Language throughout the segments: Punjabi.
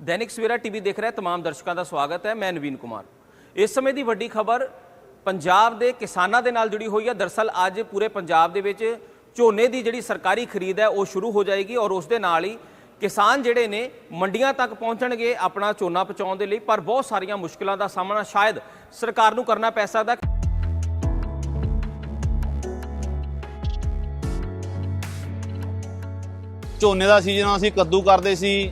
ਦੈਨਿਕ ਸਵੇਰਾ ਟੀਵੀ ਦੇਖ ਰਹੇ तमाम ਦਰਸ਼ਕਾਂ ਦਾ ਸਵਾਗਤ ਹੈ ਮੈਂ ਨਵੀਨ ਕੁਮਾਰ ਇਸ ਸਮੇਂ ਦੀ ਵੱਡੀ ਖਬਰ ਪੰਜਾਬ ਦੇ ਕਿਸਾਨਾਂ ਦੇ ਨਾਲ ਜੁੜੀ ਹੋਈ ਹੈ ਦਰਸਲ ਅੱਜ ਪੂਰੇ ਪੰਜਾਬ ਦੇ ਵਿੱਚ ਝੋਨੇ ਦੀ ਜਿਹੜੀ ਸਰਕਾਰੀ ਖਰੀਦ ਹੈ ਉਹ ਸ਼ੁਰੂ ਹੋ ਜਾਏਗੀ ਔਰ ਉਸ ਦੇ ਨਾਲ ਹੀ ਕਿਸਾਨ ਜਿਹੜੇ ਨੇ ਮੰਡੀਆਂ ਤੱਕ ਪਹੁੰਚਣਗੇ ਆਪਣਾ ਝੋਨਾ ਪਹੁੰਚਾਉਣ ਦੇ ਲਈ ਪਰ ਬਹੁਤ ਸਾਰੀਆਂ ਮੁਸ਼ਕਲਾਂ ਦਾ ਸਾਹਮਣਾ ਸ਼ਾਇਦ ਸਰਕਾਰ ਨੂੰ ਕਰਨਾ ਪੈ ਸਕਦਾ ਝੋਨੇ ਦਾ ਸੀਜ਼ਨ ਅਸੀਂ ਕੱਦੂ ਕਰਦੇ ਸੀ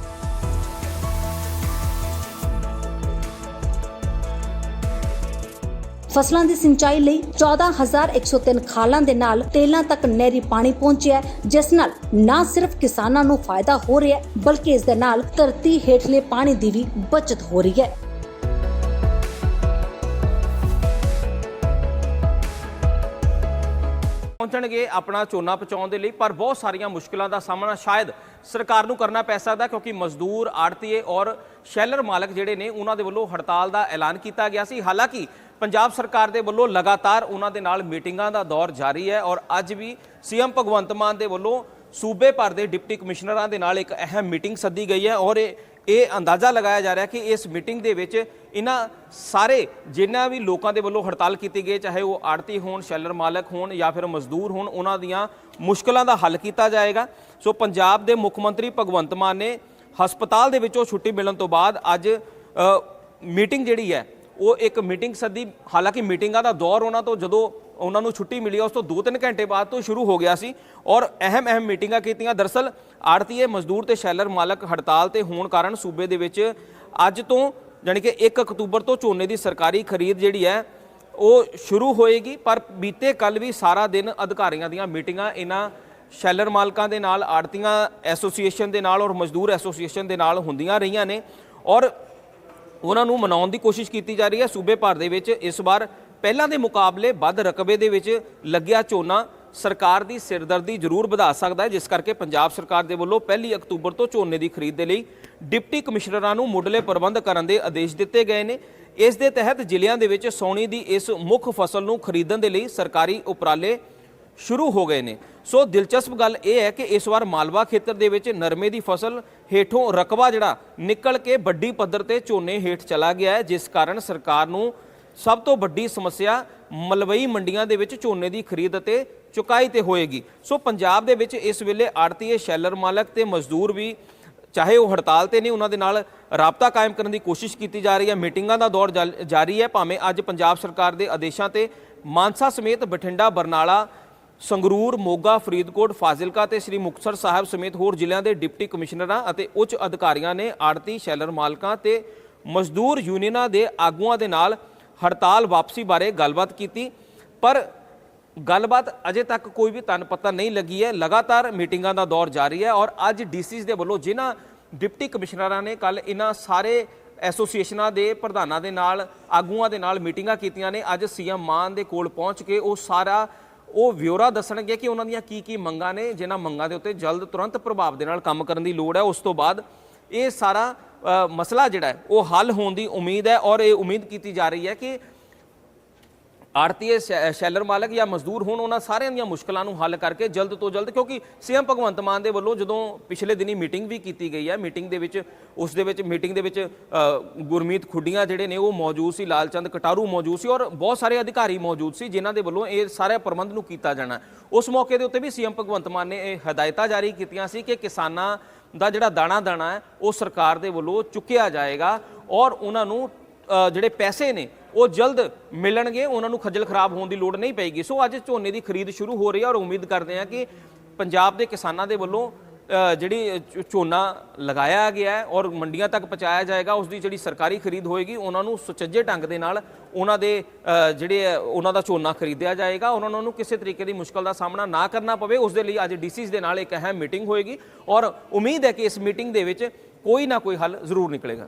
ਫਸਲਾਂ ਦੀ ਸਿੰਚਾਈ ਲਈ 14103 ਖਾਲਾਂ ਦੇ ਨਾਲ ਤੇਲਾਂ ਤੱਕ ਨਹਿਰੀ ਪਾਣੀ ਪਹੁੰਚਿਆ ਜਿਸ ਨਾਲ ਨਾ ਸਿਰਫ ਕਿਸਾਨਾਂ ਨੂੰ ਫਾਇਦਾ ਹੋ ਰਿਹਾ ਬਲਕਿ ਇਸ ਦੇ ਨਾਲ ਧਰਤੀ ਹੇਠਲੇ ਪਾਣੀ ਦੀ ਵੀ ਬਚਤ ਹੋ ਰਹੀ ਹੈ। ਪਹੁੰਚਣਗੇ ਆਪਣਾ ਝੋਨਾ ਪਹੁੰਚਾਉਣ ਦੇ ਲਈ, ਪਰ ਬਹੁਤ ਸਾਰੀਆਂ ਮੁਸ਼ਕਲਾਂ ਦਾ ਸਾਹਮਣਾ ਸ਼ਾਇਦ ਸਰਕਾਰ ਨੂੰ ਕਰਨਾ ਪੈ ਸਕਦਾ ਕਿਉਂਕਿ ਮਜ਼ਦੂਰ, ਆੜਤੀਏ ਔਰ ਸ਼ੈਲਰ ਮਾਲਕ ਜਿਹੜੇ ਨੇ, ਉਹਨਾਂ ਦੇ ਵੱਲੋਂ ਹੜਤਾਲ ਦਾ ਐਲਾਨ ਕੀਤਾ ਗਿਆ ਸੀ। ਹਾਲਾਂਕਿ ਪੰਜਾਬ ਸਰਕਾਰ ਦੇ ਵੱਲੋਂ ਲਗਾਤਾਰ ਉਹਨਾਂ ਦੇ ਨਾਲ ਮੀਟਿੰਗਾਂ ਦਾ ਦੌਰ ਜਾਰੀ ਹੈ ਔਰ ਅੱਜ ਵੀ ਸੀਐਮ ਭਗਵੰਤ ਮਾਨ ਦੇ ਵੱਲੋਂ ਸੂਬੇ ਭਰ ਦੇ ਡਿਪਟੀ ਕਮਿਸ਼ਨਰਾਂ ਦੇ ਨਾਲ ਇੱਕ ਅਹਿਮ ਮੀਟਿੰਗ ਸੱਦੀ ਗਈ ਹੈ ਔਰ ਇਹ ਇਹ ਅੰਦਾਜ਼ਾ ਲਗਾਇਆ ਜਾ ਰਿਹਾ ਕਿ ਇਸ ਮੀਟਿੰਗ ਦੇ ਵਿੱਚ ਇਹਨਾਂ ਸਾਰੇ ਜਿਨ੍ਹਾਂ ਵੀ ਲੋਕਾਂ ਦੇ ਵੱਲੋਂ ਹੜਤਾਲ ਕੀਤੀ ਗਈ ਚਾਹੇ ਉਹ ਆੜਤੀ ਹੋਣ, ਸ਼ੈਲਰ ਮਾਲਕ ਹੋਣ ਜਾਂ ਫਿਰ ਮਜ਼ਦੂਰ ਹੋਣ, ਉਹਨਾਂ ਦੀਆਂ ਮੁਸ਼ਕਲਾਂ ਦਾ ਹੱਲ ਕੀਤਾ ਜਾਏਗਾ। ਸੋ ਪੰਜਾਬ ਦੇ ਮੁੱਖ ਮੰਤਰੀ ਭਗਵੰਤ ਮਾਨ ਨੇ ਹਸਪਤਾਲ ਦੇ ਵਿੱਚੋਂ ਛੁੱਟੀ ਮਿਲਣ ਤੋਂ ਬਾਅਦ ਅੱਜ ਮੀਟਿੰਗ ਜਿਹੜੀ ਹੈ ਉਹ ਇੱਕ ਮੀਟਿੰਗ ਸੱਦੀ, ਹਾਲਾਂਕਿ ਮੀਟਿੰਗਾਂ ਦਾ ਦੌਰ ਉਹਨਾਂ ਤੋਂ ਜਦੋਂ ਉਹਨਾਂ ਨੂੰ ਛੁੱਟੀ ਮਿਲੀ ਉਸ ਤੋਂ 2-3 ਘੰਟੇ ਬਾਅਦ ਤੋਂ ਸ਼ੁਰੂ ਹੋ ਗਿਆ ਸੀ ਔਰ ਅਹਿਮ ਅਹਿਮ ਮੀਟਿੰਗਾਂ ਕੀਤੀਆਂ। ਦਰਸਲ ਆੜਤੀਏ ਮਜ਼ਦੂਰ ਤੇ ਸ਼ੈਲਰ ਮਾਲਕ ਹੜਤਾਲ ਤੇ ਹੋਣ ਕਾਰਨ ਸੂਬੇ ਦੇ ਵਿੱਚ ਅੱਜ ਤੋਂ ਯਾਨੀ ਕਿ 1 ਅਕਤੂਬਰ ਤੋਂ ਝੋਨੇ ਦੀ ਸਰਕਾਰੀ ਖਰੀਦ ਜਿਹੜੀ ਹੈ, ਉਹ ਸ਼ੁਰੂ ਹੋਏਗੀ। ਪਰ ਬੀਤੇ ਕੱਲ ਵੀ ਸਾਰਾ ਦਿਨ ਅਧਿਕਾਰੀਆਂ ਦੀਆਂ ਮੀਟਿੰਗਾਂ ਇਹਨਾਂ ਸ਼ੈਲਰ ਮਾਲਕਾਂ ਦੇ ਨਾਲ, ਆੜਤੀਆਂ ਐਸੋਸੀਏਸ਼ਨ ਦੇ ਨਾਲ ਔਰ ਮਜ਼ਦੂਰ ਐਸੋਸੀਏਸ਼ਨ ਦੇ ਨਾਲ ਹੁੰਦੀਆਂ ਰਹੀਆਂ ਨੇ ਔਰ ਉਹਨਾਂ ਨੂੰ ਮਨਾਉਣ ਦੀ ਕੋਸ਼ਿਸ਼ ਕੀਤੀ ਜਾ ਰਹੀ ਹੈ। ਸੂਬੇ ਭਰ ਦੇ ਵਿੱਚ ਇਸ ਵਾਰ ਪਹਿਲਾਂ ਦੇ ਮੁਕਾਬਲੇ ਵੱਧ ਰਕਬੇ ਦੇ ਵਿੱਚ ਲੱਗਿਆ ਝੋਨਾ ਸਰਕਾਰ ਦੀ ਸਿਰਦਰਦੀ ਜ਼ਰੂਰ ਵਧਾ ਸਕਦਾ ਹੈ, ਜਿਸ ਕਰਕੇ ਪੰਜਾਬ ਸਰਕਾਰ ਦੇ ਵੱਲੋਂ ਪਹਿਲੀ ਅਕਤੂਬਰ ਤੋਂ ਝੋਨੇ ਦੀ ਖਰੀਦ ਦੇ ਲਈ ਡਿਪਟੀ ਕਮਿਸ਼ਨਰਾਂ ਨੂੰ ਮੁੱਢਲੇ ਪ੍ਰਬੰਧ ਕਰਨ ਦੇ ਆਦੇਸ਼ ਦਿੱਤੇ ਗਏ ਨੇ। ਇਸ ਦੇ ਤਹਿਤ ਜ਼ਿਲ੍ਹਿਆਂ ਦੇ ਵਿੱਚ ਸੌਣੀ ਦੀ ਇਸ ਮੁੱਖ ਫਸਲ ਨੂੰ ਖਰੀਦਣ ਦੇ ਲਈ ਸਰਕਾਰੀ ਉਪਰਾਲੇ ਸ਼ੁਰੂ ਹੋ ਗਏ ਨੇ। ਸੋ ਦਿਲਚਸਪ ਗੱਲ ਇਹ ਹੈ ਕਿ ਇਸ ਵਾਰ ਮਾਲਵਾ ਖੇਤਰ ਦੇ ਵਿੱਚ ਨਰਮੇ ਦੀ ਫਸਲ ਹੇਠੋਂ ਰਕਬਾ ਜਿਹੜਾ ਨਿਕਲ ਕੇ ਵੱਡੀ ਪੱਧਰ ਤੇ ਝੋਨੇ ਹੇਠ ਚਲਾ ਗਿਆ ਹੈ, ਜਿਸ ਕਾਰਨ ਸਰਕਾਰ ਨੂੰ ਸਭ ਤੋਂ ਵੱਡੀ ਸਮੱਸਿਆ ਮਲਵਈ ਮੰਡੀਆਂ ਦੇ ਵਿੱਚ ਝੋਨੇ ਦੀ ਖਰੀਦ ਅਤੇ ਚੁਕਾਈ ਤੇ ਹੋਏਗੀ। ਸੋ ਪੰਜਾਬ ਦੇ ਵਿੱਚ ਇਸ ਵੇਲੇ ਆੜਤੀਏ ਸ਼ੈਲਰ ਮਾਲਕ ਤੇ ਮਜ਼ਦੂਰ ਵੀ ਚਾਹੇ ਉਹ ਹੜਤਾਲ ਤੇ ਨੇ, ਉਹਨਾਂ ਦੇ ਨਾਲ ਰਾਬਤਾ ਕਾਇਮ ਕਰਨ ਦੀ ਕੋਸ਼ਿਸ਼ ਕੀਤੀ ਜਾ ਰਹੀ ਹੈ। ਮੀਟਿੰਗਾਂ ਦਾ ਦੌਰ ਜਲ- ਜਾਰੀ ਹੈ। ਭਾਵੇਂ ਅੱਜ ਪੰਜਾਬ ਸਰਕਾਰ ਦੇ ਆਦੇਸ਼ਾਂ ਤੇ ਮਾਨਸਾ ਸਮੇਤ ਬਠਿੰਡਾ, ਬਰਨਾਲਾ ਸੰਗਰੂਰ, ਮੋਗਾ, ਫਰੀਦਕੋਟ, ਫਾਜ਼ਿਲਕਾ ਤੇ ਸ੍ਰੀ ਮੁਕਤਸਰ ਸਾਹਿਬ ਸਮੇਤ ਹੋਰ ਜ਼ਿਲ੍ਹਿਆਂ ਦੇ ਡਿਪਟੀ ਕਮਿਸ਼ਨਰਾਂ ਅਤੇ ਉੱਚ ਅਧਿਕਾਰੀਆਂ ਨੇ ਆੜਤੀ ਸ਼ੈਲਰ ਮਾਲਕਾਂ ਤੇ ਮਜ਼ਦੂਰ ਯੂਨੀਅਨਾਂ ਦੇ ਆਗੂਆਂ ਦੇ ਨਾਲ ਹੜਤਾਲ ਵਾਪਸੀ ਬਾਰੇ ਗੱਲਬਾਤ ਕੀਤੀ। ਪਰ ਗੱਲਬਾਤ ਅਜੇ ਤੱਕ ਕੋਈ ਵੀ ਤਨ ਪਤਾ ਨਹੀਂ ਲੱਗੀ ਹੈ। ਲਗਾਤਾਰ ਮੀਟਿੰਗਾਂ ਦਾ ਦੌਰ ਜਾਰੀ ਹੈ ਔਰ ਅੱਜ ਡੀਸੀਸ ਦੇ ਵੱਲੋਂ ਜਿਨ੍ਹਾਂ ਡਿਪਟੀ ਕਮਿਸ਼ਨਰਾਂ ਨੇ ਕੱਲ ਇਹਨਾਂ ਸਾਰੇ ਐਸੋਸੀਏਸ਼ਨਾਂ ਦੇ ਪ੍ਰਧਾਨਾਂ ਦੇ ਨਾਲ, ਆਗੂਆਂ ਦੇ ਨਾਲ ਮੀਟਿੰਗਾਂ ਕੀਤੀਆਂ ਨੇ, ਅੱਜ ਸੀਐਮ ਮਾਨ ਦੇ ਕੋਲ ਪਹੁੰਚ ਕੇ ਉਹ ਸਾਰਾ ਉਹ ਵਿਉਰਾ ਦੱਸਣਗੇ ਕਿ ਉਹਨਾਂ ਦੀਆਂ ਕੀ ਕੀ ਮੰਗਾਂ ਨੇ, ਜਿਨ੍ਹਾਂ ਮੰਗਾਂ ਦੇ ਉੱਤੇ ਜਲਦ ਤੁਰੰਤ ਪ੍ਰਭਾਵ ਦੇ ਨਾਲ ਕੰਮ ਕਰਨ ਦੀ ਲੋੜ ਹੈ। ਉਸ ਤੋਂ ਬਾਅਦ ਇਹ ਸਾਰਾ ਮਸਲਾ ਜਿਹੜਾ ਉਹ ਹੱਲ ਹੋਣ ਦੀ ਉਮੀਦ ਹੈ ਔਰ ਇਹ ਉਮੀਦ ਕੀਤੀ ਜਾ ਰਹੀ ਹੈ ਕਿ ਆੜਤੀਏ ਸ਼ੈ- ਸ਼ੈਲਰ ਮਾਲਕ ਜਾਂ ਮਜ਼ਦੂਰ ਹੋਣ, ਉਹਨਾਂ ਸਾਰਿਆਂ ਦੀਆਂ ਮੁਸ਼ਕਲਾਂ ਨੂੰ ਹੱਲ ਕਰਕੇ ਜਲਦ ਤੋਂ ਜਲਦ, ਕਿਉਂਕਿ ਸੀਐਮ ਭਗਵੰਤ ਮਾਨ ਦੇ ਵੱਲੋਂ ਜਦੋਂ ਪਿਛਲੇ ਦਿਨੀ ਮੀਟਿੰਗ ਵੀ ਕੀਤੀ ਗਈ ਹੈ, ਮੀਟਿੰਗ ਦੇ ਵਿੱਚ, ਉਸ ਦੇ ਵਿੱਚ, ਮੀਟਿੰਗ ਦੇ ਵਿੱਚ ਗੁਰਮੀਤ ਖੁੱਡੀਆਂ ਜਿਹੜੇ ਨੇ, ਉਹ ਮੌਜੂਦ ਸੀ, ਲਾਲਚੰਦ ਕਟਾਰੂ ਮੌਜੂਦ ਸੀ ਔਰ ਬਹੁਤ ਸਾਰੇ ਅਧਿਕਾਰੀ ਮੌਜੂਦ ਸੀ, ਜਿਨ੍ਹਾਂ ਦੇ ਵੱਲੋਂ ਇਹ ਸਾਰੇ ਪ੍ਰਬੰਧ ਨੂੰ ਕੀਤਾ ਜਾਣਾ। ਉਸ ਮੌਕੇ ਦੇ ਉੱਤੇ ਵੀ ਸੀਐਮ ਭਗਵੰਤ ਮਾਨ ਨੇ ਇਹ ਹਦਾਇਤਾਂ ਜਾਰੀ ਕੀਤੀਆਂ ਸੀ ਕਿ ਕਿਸਾਨਾਂ ਦਾ ਜਿਹੜਾ ਦਾਣਾ ਦਾਣਾ ਹੈ, ਉਹ ਸਰਕਾਰ ਦੇ ਵੱਲੋਂ ਚੁੱਕਿਆ ਜਾਏਗਾ ਔਰ ਉਹਨਾਂ ਨੂੰ ਜਿਹੜੇ ਪੈਸੇ ਨੇ ਉਹ ਜਲਦ ਮਿਲਣਗੇ, ਉਹਨਾਂ ਨੂੰ ਖੱਜਲ ਖਰਾਬ ਹੋਣ ਦੀ ਲੋੜ ਨਹੀਂ ਪਏਗੀ। ਸੋ ਅੱਜ ਝੋਨੇ ਦੀ ਖਰੀਦ ਸ਼ੁਰੂ ਹੋ ਰਹੀ ਹੈ ਔਰ ਉਮੀਦ ਕਰਦੇ ਹਾਂ ਕਿ ਪੰਜਾਬ ਦੇ ਕਿਸਾਨਾਂ ਦੇ ਵੱਲੋਂ ਜਿਹੜੀ ਝੋਨਾ ਲਗਾਇਆ ਗਿਆ ਹੈ ਔਰ ਮੰਡੀਆਂ ਤੱਕ ਪਹੁੰਚਾਇਆ ਜਾਏਗਾ ਉਸ ਦੀ ਜਿਹੜੀ ਸਰਕਾਰੀ ਖਰੀਦ ਹੋਏਗੀ, ਉਹਨਾਂ ਨੂੰ ਸੁਚੱਜੇ ਢੰਗ ਦੇ ਨਾਲ ਉਹਨਾਂ ਦੇ ਜਿਹੜੇ, ਉਹਨਾਂ ਦਾ ਝੋਨਾ ਖਰੀਦਿਆ ਜਾਏਗਾ ਉਹਨਾਂ ਨੂੰ ਕਿਸੇ ਤਰੀਕੇ ਦੀ ਮੁਸ਼ਕਲ ਦਾ ਸਾਹਮਣਾ ਨਾ ਕਰਨਾ ਪਵੇ। ਉਸ ਦੇ ਲਈ ਅੱਜ ਡੀਸੀਸ ਦੇ ਨਾਲ ਇੱਕ ਅਹਿਮ ਮੀਟਿੰਗ ਹੋਏਗੀ ਔਰ ਉਮੀਦ ਹੈ ਕਿ ਇਸ ਮੀਟਿੰਗ ਦੇ ਵਿੱਚ ਕੋਈ ਨਾ ਕੋਈ ਹੱਲ ਜ਼ਰੂਰ ਨਿਕਲੇਗਾ।